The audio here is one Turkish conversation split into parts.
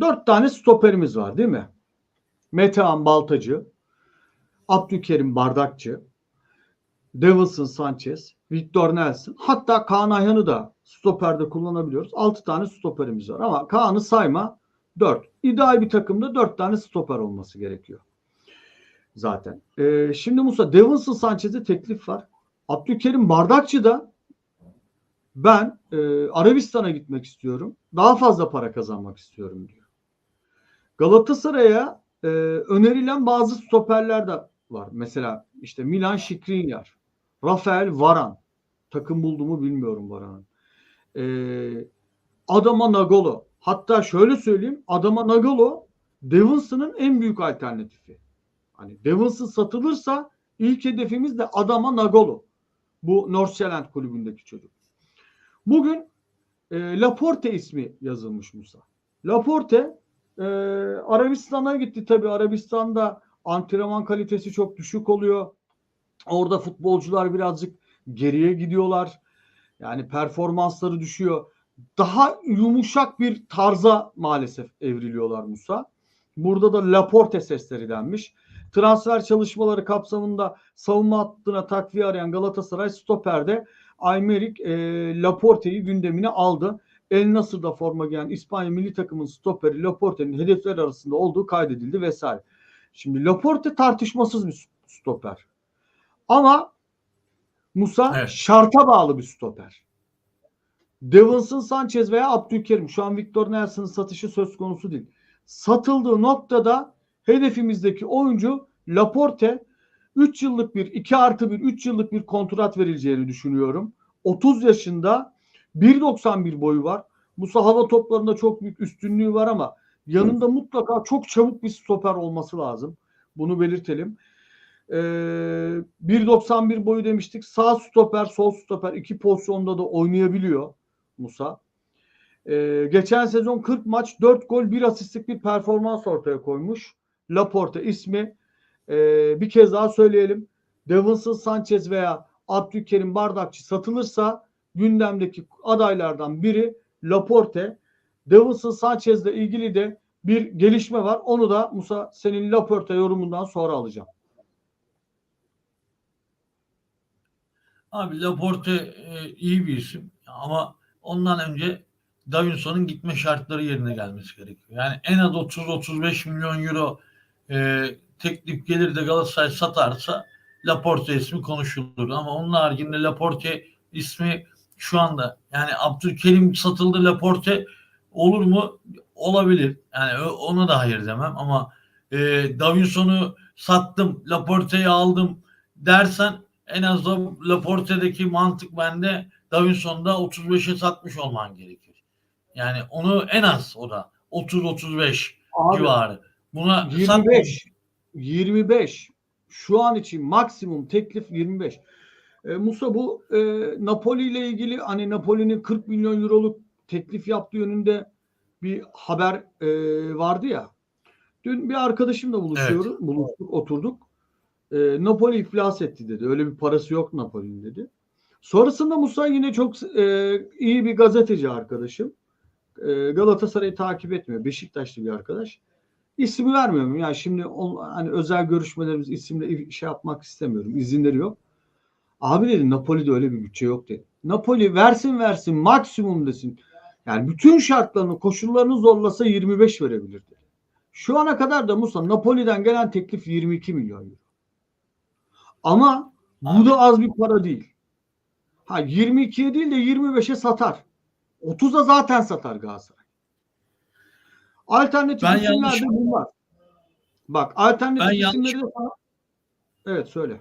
dört tane stoperimiz var değil mi? Metehan Baltacı, Abdülkerim Bardakçı, Davinson Sanchez, Victor Nelson. Hatta Kaan Ayhan'ı da stoperde kullanabiliyoruz. 6 tane stoperimiz var ama Kaan'ı sayma 4. İdeal bir takımda 4 tane stoper olması gerekiyor. Zaten. Ee, şimdi Musa Davinson Sanchez'e teklif var. Abdülkerim Bardakçı da ben e, Arabistan'a gitmek istiyorum. Daha fazla para kazanmak istiyorum diyor. Galatasaray'a e, önerilen bazı stoperler de var. Mesela işte Milan Skriniar, Rafael Varan. Takım buldu mu bilmiyorum Varan'ın. E, Adama Nagolo. Hatta şöyle söyleyeyim. Adama Nagolo Davinson'ın en büyük alternatifi. Hani Davinson satılırsa ilk hedefimiz de Adama Nagolo. Bu Nordsjælland kulübündeki çocuk. Bugün e, Laporte ismi yazılmış Musa. Laporte e, Arabistan'a gitti tabii. Arabistan'da antrenman kalitesi çok düşük oluyor. Orada futbolcular birazcık geriye gidiyorlar. Yani performansları düşüyor. Daha yumuşak bir tarza maalesef evriliyorlar Musa. Burada da Laporte sesleri denmiş. Transfer çalışmaları kapsamında savunma hattına takviye arayan Galatasaray stoperde Aymeric e, Laporte'yi gündemine aldı. El Nasır'da forma giyen İspanya milli takımın stoperi Laporte'nin hedefler arasında olduğu kaydedildi vesaire. Şimdi Laporte tartışmasız bir stoper. Ama Musa Evet. şarta bağlı bir stoper. Davinson Sanchez veya Abdülkerim. Şu an Victor Nelson'ın satışı söz konusu değil. Satıldığı noktada hedefimizdeki oyuncu Laporte 3 yıllık bir 2 artı 1 3 yıllık bir kontrat verileceğini düşünüyorum. 30 yaşında 1.91 boyu var. Musa hava toplarında çok büyük üstünlüğü var ama yanında mutlaka çok çabuk bir stoper olması lazım. Bunu belirtelim. Ee, 1.91 boyu demiştik. Sağ stoper, sol stoper iki pozisyonda da oynayabiliyor Musa. Ee, geçen sezon 40 maç 4 gol 1 asistlik bir performans ortaya koymuş. Laporte ismi ee, bir kez daha söyleyelim. Davinson Sanchez veya Abdülkerim Bardakçı satılırsa gündemdeki adaylardan biri Laporte. Davinson Sanchez'le ilgili de bir gelişme var. Onu da Musa senin Laporte yorumundan sonra alacağım. Abi Laporte e, iyi bir isim ama ondan önce Davinson'un gitme şartları yerine gelmesi gerekiyor. Yani en az 30-35 milyon euro e, teklif gelir de Galatasaray satarsa Laporte ismi konuşulur. Ama onun haricinde Laporte ismi şu anda yani Abdülkerim satıldı Laporte olur mu? Olabilir. Yani ona da hayır demem ama e, Davinson'u sattım, Laporte'yi aldım dersen en az da Laporte'deki mantık bende Davinson'da 35'e satmış olman gerekir. Yani onu en az o da 30-35 Abi, civarı. Buna 25 25 şu an için maksimum teklif 25. E, Musa bu e, Napoli ile ilgili hani Napoli'nin 40 milyon euroluk teklif yaptığı yönünde bir haber e, vardı ya. Dün bir arkadaşımla buluşuyoruz, buluştuk, oturduk. E, Napoli iflas etti dedi. Öyle bir parası yok Napoli'nin dedi. Sonrasında Musa yine çok e, iyi bir gazeteci arkadaşım. E, Galatasaray'ı takip etmiyor. Beşiktaşlı bir arkadaş. İsmi vermiyorum. Yani şimdi o, hani özel görüşmelerimiz isimle şey yapmak istemiyorum. İzinleri yok. Abi dedi Napoli'de öyle bir bütçe yok dedi. Napoli versin versin maksimum desin. Yani bütün şartlarını koşullarını zorlasa 25 verebilir dedi. Şu ana kadar da Musa Napoli'den gelen teklif 22 milyon euro. Ama bu da az bir para değil. Ha 22'ye değil de 25'e satar. 30'a zaten satar Galatasaray. Alternatif Ben isimler de bunlar. Bak alternatif Ben isimleri yanlış- de. Evet söyle.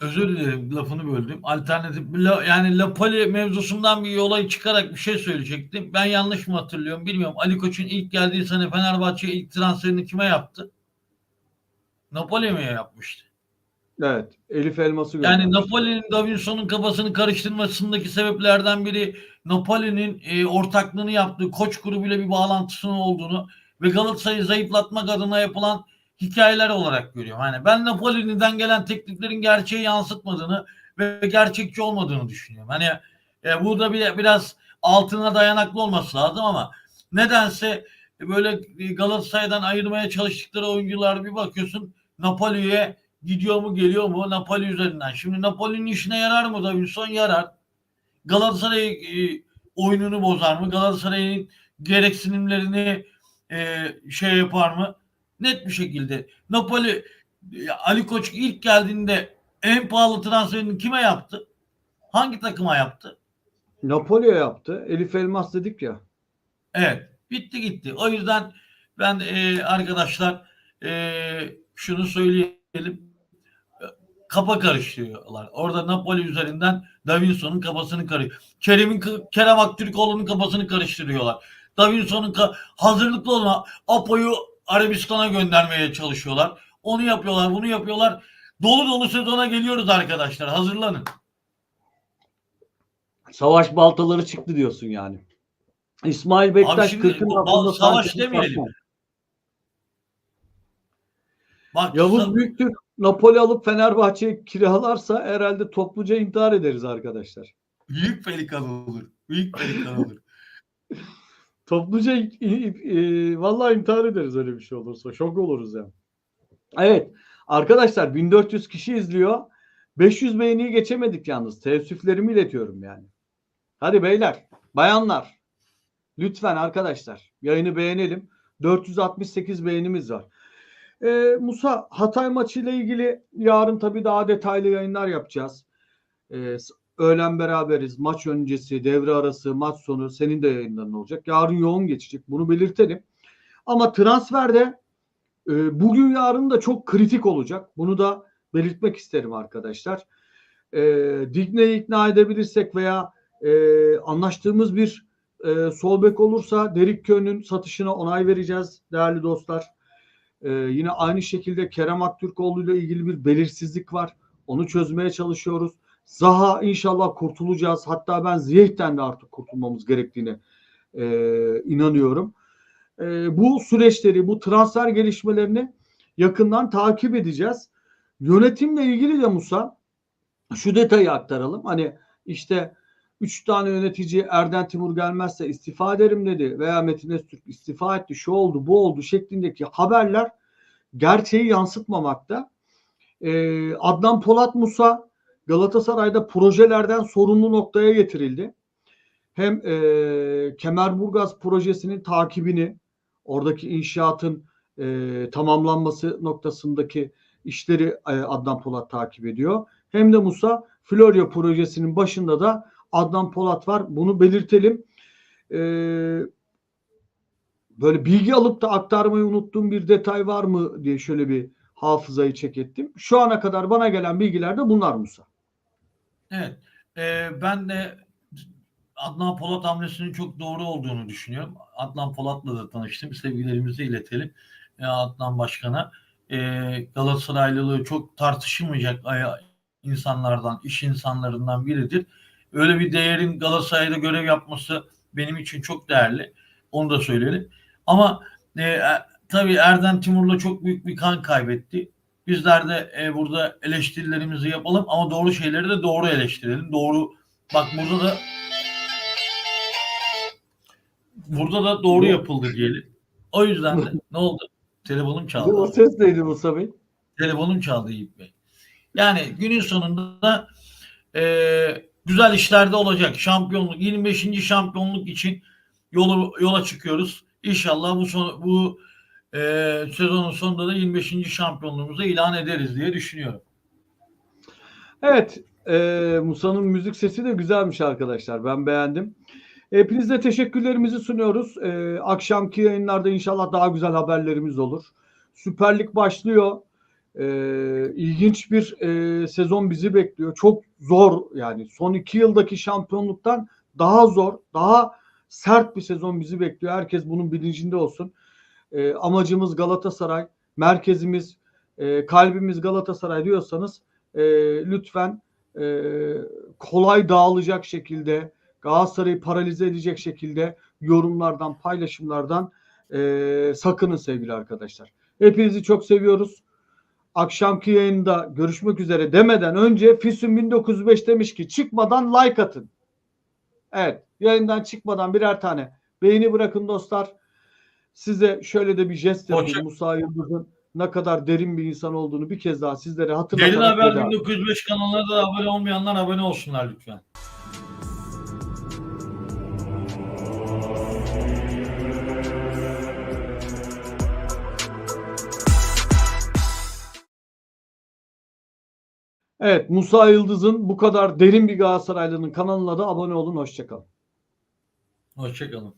Özür dilerim lafını böldüm. Alternatif La- yani Lapoli mevzusundan bir yola çıkarak bir şey söyleyecektim. Ben yanlış mı hatırlıyorum bilmiyorum. Ali Koç'un ilk geldiği sene Fenerbahçe ilk transferini kime yaptı? Napoli mi yapmıştı? Evet. Elif Elmas'ı Yani göndermiş. Napoli'nin Davinson'un kafasını karıştırmasındaki sebeplerden biri Napoli'nin e, ortaklığını yaptığı koç grubuyla bir bağlantısının olduğunu ve Galatasaray'ı zayıflatmak adına yapılan hikayeler olarak görüyorum. Hani ben Napoli'den gelen tekliflerin gerçeği yansıtmadığını ve gerçekçi olmadığını düşünüyorum. Hani e, burada bir, biraz altına dayanaklı olması lazım ama nedense böyle Galatasaray'dan ayırmaya çalıştıkları oyuncular bir bakıyorsun Napoli'ye gidiyor mu geliyor mu Napoli üzerinden. Şimdi Napoli'nin işine yarar mı Davinson? Yarar. Galatasaray e, oyununu bozar mı? Galatasaray'ın gereksinimlerini e, şey yapar mı? Net bir şekilde. Napoli Ali Koç ilk geldiğinde en pahalı transferini kime yaptı? Hangi takıma yaptı? Napoli'ye yaptı. Elif Elmas dedik ya. Evet. Bitti gitti. O yüzden ben e, arkadaşlar e, şunu söyleyelim. Kafa karıştırıyorlar. Orada Napoli üzerinden Davinson'un kafasını karıştırıyor. Kerem'in Kerem Aktürkoğlu'nun kafasını karıştırıyorlar. Davinson'un ka- hazırlıklı olma Apo'yu Arabistan'a göndermeye çalışıyorlar. Onu yapıyorlar, bunu yapıyorlar. Dolu dolu sezona geliyoruz arkadaşlar. Hazırlanın. Savaş baltaları çıktı diyorsun yani. İsmail Bektaş şimdi 40'ın bu- savaş demeyelim. Bak Yavuz Büyüktürk Napoli alıp Fenerbahçe'yi kiralarsa herhalde topluca intihar ederiz arkadaşlar. büyük pelikan olur. Büyük pelikan olur. Topluca i- e, vallahi intihar ederiz öyle bir şey olursa. Şok oluruz ya. Evet. Arkadaşlar 1400 kişi izliyor. 500 beğeniyi geçemedik yalnız. Teessüflerimi iletiyorum yani. Hadi beyler, bayanlar. Lütfen arkadaşlar yayını beğenelim. 468 beğenimiz var. Ee, Musa Hatay maçıyla ilgili yarın tabii daha detaylı yayınlar yapacağız. Ee, öğlen beraberiz. Maç öncesi, devre arası, maç sonu senin de yayınların olacak. Yarın yoğun geçecek. Bunu belirtelim. Ama transferde e, bugün yarın da çok kritik olacak. Bunu da belirtmek isterim arkadaşlar. E, Digne'yi ikna edebilirsek veya e, anlaştığımız bir e, sol bek olursa Derik Köy'ün satışına onay vereceğiz değerli dostlar. E, yine aynı şekilde Kerem Aktürkoğlu ile ilgili bir belirsizlik var. Onu çözmeye çalışıyoruz. Zaha inşallah kurtulacağız. Hatta ben Ziyeh'ten de artık kurtulmamız gerektiğine e, inanıyorum. E, bu süreçleri, bu transfer gelişmelerini yakından takip edeceğiz. Yönetimle ilgili de Musa şu detayı aktaralım. Hani işte üç tane yönetici Erden Timur gelmezse istifa ederim dedi veya Metin Öztürk istifa etti, şu oldu, bu oldu şeklindeki haberler gerçeği yansıtmamakta. Ee, Adnan Polat Musa Galatasaray'da projelerden sorumlu noktaya getirildi. Hem e, Kemerburgaz projesinin takibini, oradaki inşaatın e, tamamlanması noktasındaki işleri e, Adnan Polat takip ediyor. Hem de Musa Florya projesinin başında da Adnan Polat var. Bunu belirtelim. E, böyle bilgi alıp da aktarmayı unuttuğum bir detay var mı diye şöyle bir hafızayı çek ettim. Şu ana kadar bana gelen bilgiler de bunlar Musa. Evet. e, ben de Adnan Polat hamlesinin çok doğru olduğunu düşünüyorum. Adnan Polat'la da tanıştım. Sevgilerimizi iletelim. E, Adnan Başkan'a. E, Galatasaraylılığı çok tartışılmayacak aya- insanlardan, iş insanlarından biridir. Öyle bir değerin Galatasaray'da görev yapması benim için çok değerli. Onu da söyleyelim. Ama e, e, tabii Erdem Timur'la çok büyük bir kan kaybetti. Bizler de e, burada eleştirilerimizi yapalım ama doğru şeyleri de doğru eleştirelim. Doğru bak burada da burada da doğru yapıldı diyelim. O yüzden de ne oldu? Telefonum O çaldı. ses neydi Musa Bey? Telefonum çaldı Yiğit Bey. Yani günün sonunda e, güzel işlerde olacak. Şampiyonluk 25. şampiyonluk için yolu yola çıkıyoruz. İnşallah bu son, bu e, sezonun sonunda da 25. şampiyonluğumuzu ilan ederiz diye düşünüyorum. Evet, e, Musa'nın müzik sesi de güzelmiş arkadaşlar. Ben beğendim. Hepinize teşekkürlerimizi sunuyoruz. E, akşamki yayınlarda inşallah daha güzel haberlerimiz olur. Süper Lig başlıyor. E, ilginç bir e, sezon bizi bekliyor. Çok zor yani. Son iki yıldaki şampiyonluktan daha zor, daha sert bir sezon bizi bekliyor. Herkes bunun bilincinde olsun. E, amacımız Galatasaray, merkezimiz, e, kalbimiz Galatasaray diyorsanız e, lütfen e, kolay dağılacak şekilde Galatasaray'ı paralize edecek şekilde yorumlardan, paylaşımlardan e, sakının sevgili arkadaşlar. Hepinizi çok seviyoruz. Akşamki yayında görüşmek üzere demeden önce Füsun 1905 demiş ki çıkmadan like atın. Evet yayından çıkmadan birer tane beğeni bırakın dostlar. Size şöyle de bir jest yapayım. Musa Yıldız'ın ne kadar derin bir insan olduğunu bir kez daha sizlere hatırlatarak Derin Haber veda- 1905 kanalına da abone olmayanlar abone olsunlar lütfen. Evet Musa Yıldız'ın bu kadar derin bir Galatasaraylı'nın kanalına da abone olun. Hoşçakalın. Hoşçakalın.